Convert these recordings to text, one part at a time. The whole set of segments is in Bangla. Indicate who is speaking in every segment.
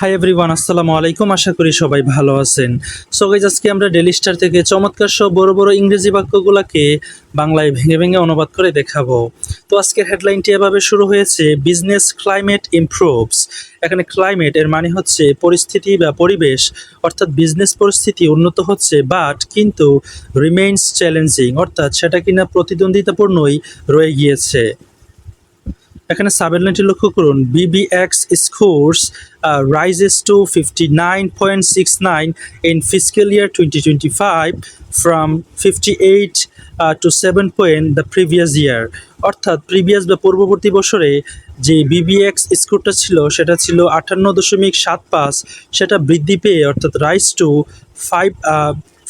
Speaker 1: হাই এভরিওয়ান আসসালামু আলাইকুম। আশা করি সবাই ভালো আছেন। সো গাইজ আজকে আমরা ডেলি স্টার থেকে চমৎকার সব বড় বড় ইংরেজি বাক্যগুলোকে বাংলায় ভেঙে ভেঙে অনুবাদ করে দেখাবো। তো আজকের হেডলাইনটি এভাবে শুরু হয়েছে বিজনেস ক্লাইমেট ইমপ্রুভস এখানে ক্লাইমেট এর মানে হচ্ছে পরিস্থিতি বা পরিবেশ, অর্থাৎ বিজনেস পরিস্থিতি উন্নত হচ্ছে বাট কিন্তু রিমেইনস চ্যালেঞ্জিং অর্থাৎ সেটা কিনা প্রতিদ্বন্দ্বিতাপূর্ণই রয়ে গিয়েছে। এখানে সাবহেডলাইনটি লক্ষ্য করুন BBX scores rises to fifty nine point six nine in physical year twenty twenty five from fifty eight two seven point the previous year অর্থাৎ প্রিভিয়াস বা পূর্ববর্তী বছরে যে বিবিএক্স স্কোরটা ছিল, সেটা ছিল আটান্ন দশমিক সাত পাঁচ, সেটা বৃদ্ধি পেয়ে অর্থাৎ rise to five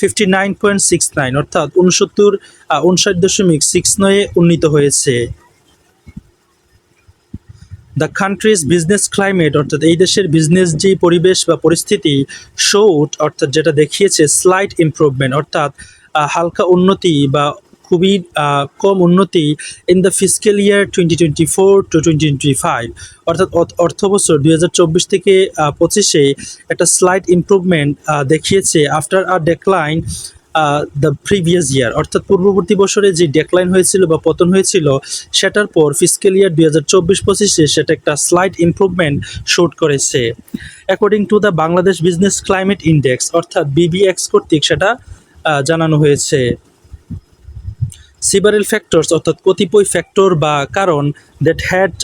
Speaker 1: fifty nine point six nine অর্থাৎ উনসত্তর উনষাট দশমিক সিক্স নয়ে উন্নীত হয়েছে। দ্য কান্ট্রিজ বিজনেস ক্লাইমেট অর্থাৎ এই দেশের বিজনেস যে পরিবেশ বা পরিস্থিতি শোট অর্থাৎ যেটা দেখিয়েছে স্লাইট ইমপ্রুভমেন্ট অর্থাৎ হালকা উন্নতি বা খুবই কম উন্নতি in the physical year twenty twenty four to twenty twenty five অর্থাৎ অর্থ- বছর দুই হাজার চব্বিশ থেকে পঁচিশে একটা স্লাইট ইমপ্রুভমেন্ট দেখিয়েছে after a decline the previous year অর্থাৎ পূর্ববর্তী বছরে যে ডেকলাইন হয়েছিল বা পতন হয়েছিল, সেটার পর ফিজিক্যাল ইয়ার দুই হাজার চব্বিশ পঁচিশে সেটা একটা স্লাইট ইমপ্রুভমেন্ট শুট করেছে। According to the Bangladesh business climate index অর্থাৎ বিবিএক্স কর্তৃক সেটা জানানো হয়েছে। সিবারেল ফ্যাক্টরস অর্থাৎ কতিপয় ফ্যাক্টর বা কারণ that had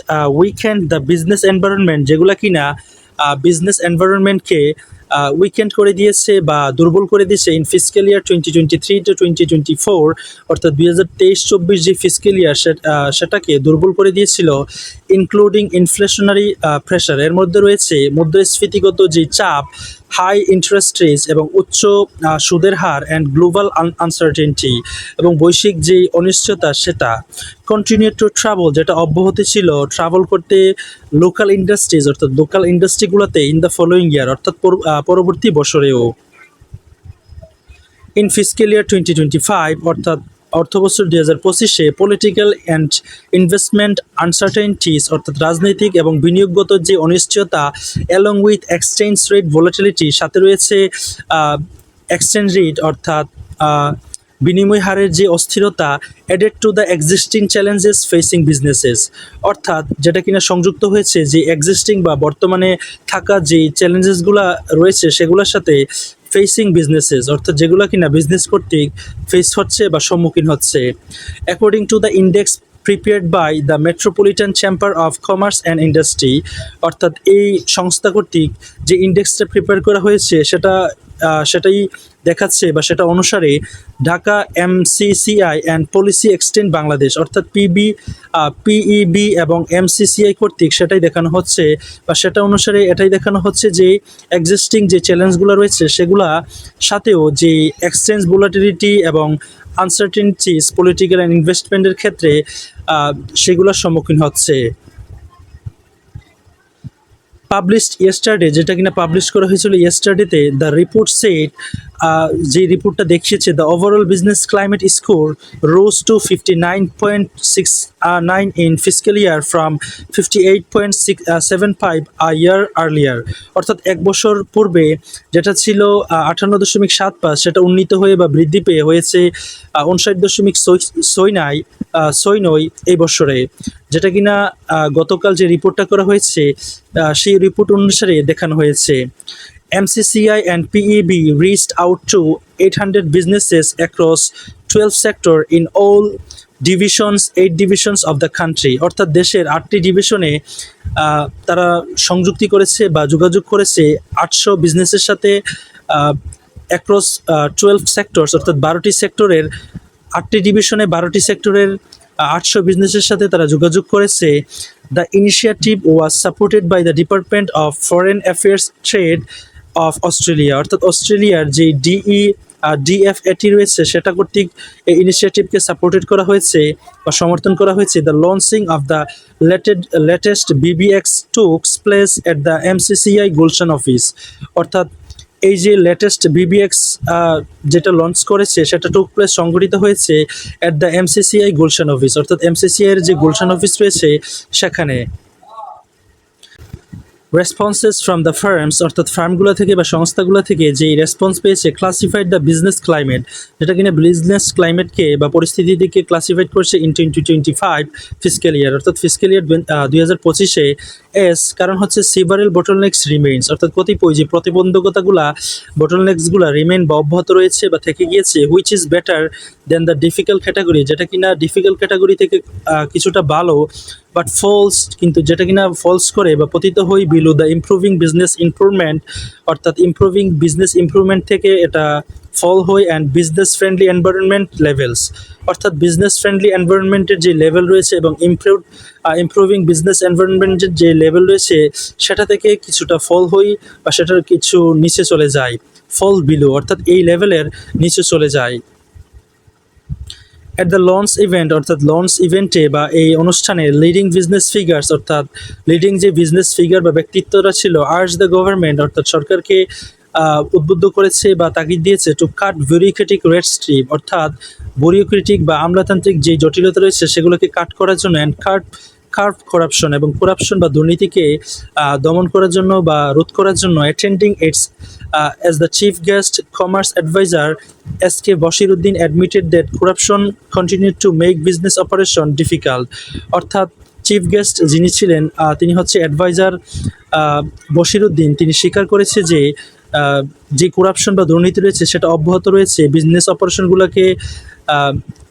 Speaker 1: weakened the business environment যেগুলো কিনা বিজনেস এনভায়রনমেন্টকে উইকেন্ড করে দিয়েছে বা দুর্বল করে দিয়েছে in physical year twenty twenty three to twenty twenty four অর্থাৎ দুই হাজার তেইশ চব্বিশ যে ফিজিক্যাল ইয়ার সেটাকে দুর্বল করে দিয়েছিল ইনক্লুডিং ইনফ্লেশনারি প্রেশার এর মধ্যে রয়েছে মুদ্রাস্ফীতিগত যে চাপ হাই ইন্টারেস্ট রেট এবং উচ্চ সুদের হার অ্যান্ড গ্লোবাল আনসার্টেনটি এবং বৈশ্বিক যে অনিশ্চয়তা সেটা। কন্টিনিউ টু ট্রাভেল যেটা অব্যাহতি ছিল ট্রাভেল করতে লোকাল ইন্ডাস্ট্রিজ অর্থাৎ লোকাল ইন্ডাস্ট্রিগুলোতে ইন দ্য ফলোয়িং ইয়ার অর্থাৎ পরবর্তী বছরেও। In physical year twenty twenty five অর্থাৎ অর্থবছর দুই হাজার পঁচিশে পলিটিক্যাল অ্যান্ড ইনভেস্টমেন্ট আনসার্টেনটিস অর্থাৎ রাজনৈতিক এবং বিনিয়োগগত যে অনিশ্চয়তা along with exchange rate volatility সাথে রয়েছে এক্সচেঞ্জ রেট অর্থাৎ বিনিময় হারের যে অস্থিরতা added to the existing challenges facing businesses অর্থাৎ যেটা কিনা সংযুক্ত হয়েছে যে এক্সিস্টিং বা বর্তমানে থাকা যে চ্যালেঞ্জেসগুলো রয়েছে, সেগুলোর সাথে ফেসিং বিজনেসেস অর্থাৎ যেগুলো কিনা বিজনেস কর্তৃক ফেস হচ্ছে বা সম্মুখীন হচ্ছে। According to the index prepared by the metropolitan chamber of commerce and industry অর্থাৎ এই সংস্থা কর্তৃক যে ইন্ডেক্সটা প্রিপেয়ার করা হয়েছে, সেটা সেটাই দেখাচ্ছে বা সেটা অনুসারে Dhaka MCCI and policy extend Bangladesh অর্থাৎ পিবি পিইবি এবং এমসিসিআই কর্তৃক সেটাই দেখানো হচ্ছে বা সেটা অনুসারে এটাই দেখানো হচ্ছে যে এক্সিস্টিং যে চ্যালেঞ্জগুলো রয়েছে সেগুলা সাথেও যে এক্সচেঞ্জ ভোলাটিলিটি এবং আনসার্টেনটিস পলিটিক্যাল অ্যান্ড ইনভেস্টমেন্টের ক্ষেত্রে সেগুলোর সম্মুখীন হচ্ছে। পাবলিশড ইয়েস্টারডে যেটা কিনা পাবলিশ করা হয়েছিল ইয়েস্টারডেতে দ্য রিপোর্ট সেট যে রিপোর্টটা দেখিয়েছে the overall business climate score rose to fifty nine point six nine in physical year from fifty eight point six seven five year earlier অর্থাৎ এক বছর পূর্বে যেটা ছিল আটান্ন দশমিক সাত পাঁচ, সেটা উন্নীত হয়ে বা বৃদ্ধি পেয়ে হয়েছে উনষাট দশমিক ছয় নাই ছয় এই বছরে। যেটা কিনা গতকাল যে রিপোর্টটা করা হয়েছে সেই রিপোর্ট অনুসারে দেখানো হয়েছে। MCCI and PEB reached out to 800 businesses across 12 sector in all divisions, eight divisions of the country. অর্থাৎ দেশের আটটি ডিভিশনে তারা সংযুক্তি করেছে বা যোগাযোগ করেছে আটশো বিজনেসের সাথে অ্যাক্রস টুয়েলভ সেক্টরস অর্থাৎ বারোটি সেক্টরের আটটি ডিভিশনে বারোটি সেক্টরের আটশো বিজনেসের সাথে তারা যোগাযোগ করেছে। The initiative was supported by the department of foreign affairs trade of Australia অর্থাৎ অস্ট্রেলিয়ার যে ডিই ডিএফএটি রয়েছে, সেটা কর্তৃক এই ইনিশিয়েটিভকে সাপোর্টেড করা হয়েছে বা সমর্থন করা হয়েছে the launching of the leted latest BBX tooks place at the MCCI Gulshan office অর্থাৎ এই যে লেটেস্ট বিবিএক্স যেটা লঞ্চ করেছে, সেটা টুক প্লেস সংগঠিত হয়েছে at the MCCI Gulshan office অর্থাৎ এমসিসিআই এর যে গুলশান অফিস রয়েছে, সেখানে। রেসপন্সেস ফ্রম দ্য ফার্মস অর্থাৎ ফার্মগুলো থেকে বা সংস্থাগুলো থেকে যে রেসপন্স পেয়েছে ক্লাসিফাইড দ্য বিজনেস ক্লাইমেট যেটা কিনা বিজনেস ক্লাইমেটকে বা পরিস্থিতিকে ক্লাসিফাইড করছে in twenty twenty five physical year অর্থাৎ ফিজিক্যাল ইয়ার দুই হাজার পঁচিশে এস কারণ হচ্ছে সিভারেল বটলনেক্স রিমেইনস অর্থাৎ কতিপয় যে প্রতিবন্ধকতাগুলা বটলনেক্সগুলো রিমেইন বা অব্যাহত রয়েছে বা থেকে গিয়েছে which is better than the difficult category যেটা কিনা ডিফিকাল্ট ক্যাটাগরি থেকে কিছুটা ভালো বাট ফলস কিন্তু যেটা কিনা ফলস করে বা পতিত হই below the improving business improvement অর্থাৎ ইমপ্রুভিং বিজনেস ইমপ্রুভমেন্ট থেকে এটা ফল হয় and business friendly environment levels অর্থাৎ বিজনেস ফ্রেন্ডলি এনভায়রনমেন্টের যে লেভেল রয়েছে এবং ইমপ্রুভ ইমপ্রুভিং বিজনেস এনভায়রনমেন্টের যে লেভেল রয়েছে, সেটা থেকে কিছুটা ফল হই বা সেটার কিছু নিচে চলে যায় ফল বিলো অর্থাৎ এই লেভেলের নিচে চলে যায়। অ্যাট দ্য লঞ্চ ইভেন্ট অর্থাৎ লঞ্চ ইভেন্টে বা এই অনুষ্ঠানে লিডিং বিজনেস ফিগার্স অর্থাৎ লিডিং যে বিজনেস ফিগার বা ব্যক্তিত্বরা ছিল আর্জ দ্য গভর্নমেন্ট অর্থাৎ সরকারকে উদ্বুদ্ধ করেছে বা তাগিদ দিয়েছে to cut bureaucratic red strip অর্থাৎ বিউরোক্রেটিক বা আমলাতান্ত্রিক যে জটিলতা রয়েছে সেগুলোকে কাট করার জন্য অ্যান্ড কাট কার্ভ করাপশন এবং করাপশন বা দুর্নীতিকে দমন করার জন্য বা রোধ করার জন্য attending its as the chief guest commerce adviser S K Bashiruddin admitted that corruption continue to make business operation difficult অর্থাৎ চিফ গেস্ট যিনি ছিলেন তিনি হচ্ছে অ্যাডভাইজার বশিরুদ্দিন। তিনি স্বীকার করেছে যে যে করাপশন বা দুর্নীতি রয়েছে সেটা অব্যাহত রয়েছে। বিজনেস অপারেশনগুলোকে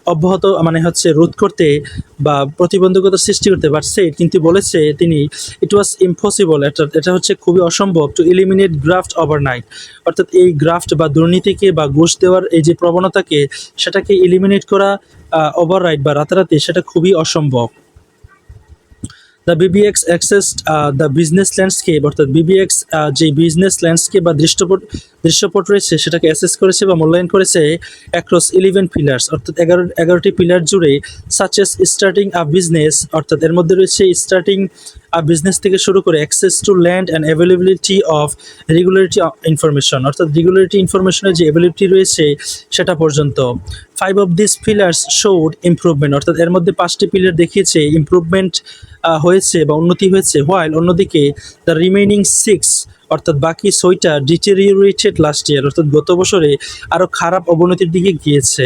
Speaker 1: অব্যাহত মানে হচ্ছে রোধ করতে বা প্রতিবন্ধকতা সৃষ্টি করতে পারছে, কিন্তু বলেছে তিনি ইট ওয়াজ ইম্পসিবল এটা এটা হচ্ছে খুবই অসম্ভব টু এলিমিনেট গ্রাফট ওভারনাইট অর্থাৎ এই গ্রাফট বা দুর্নীতিকে বা ঘুষ দেওয়ার এই যে প্রবণতাকে, সেটাকে এলিমিনেট করা ওভাররাইট বা রাতারাতি, সেটা খুবই অসম্ভব। The BBX access the business landscape অর্থাৎ বিবিএক্স যে বিজনেস ল্যান্ডস্কেপ বা দৃশ্যপট দৃশ্যপট রয়েছে, সেটাকে অ্যাসেস করেছে বা মূল্যায়ন করেছে অ্যাক্রস ইলেভেন পিলার্স অর্থাৎ এগারো, এগারোটি পিলার জুড়ে সাচেস স্টার্টিং আ বিজনেস অর্থাৎ এর মধ্যে রয়েছে স্টার্টিং বিজনেস থেকে শুরু করে access to land and availability of regularity information অর্থাৎ রেগুলারিটি ইনফরমেশনের যে অ্যাবিলিটি রয়েছে সেটা পর্যন্ত। Five of this pillars showed improvement অর্থাৎ এর মধ্যে পাঁচটি পিলার দেখিয়েছে ইমপ্রুভমেন্ট হয়েছে বা উন্নতি হয়েছে হোয়াইল অন্যদিকে দ্য রিমেইনিং সিক্স অর্থাৎ বাকি ছয়টা ডিটেরিওরেটেড লাস্ট ইয়ার অর্থাৎ গত বছরে আরও খারাপ অবনতির দিকে গিয়েছে।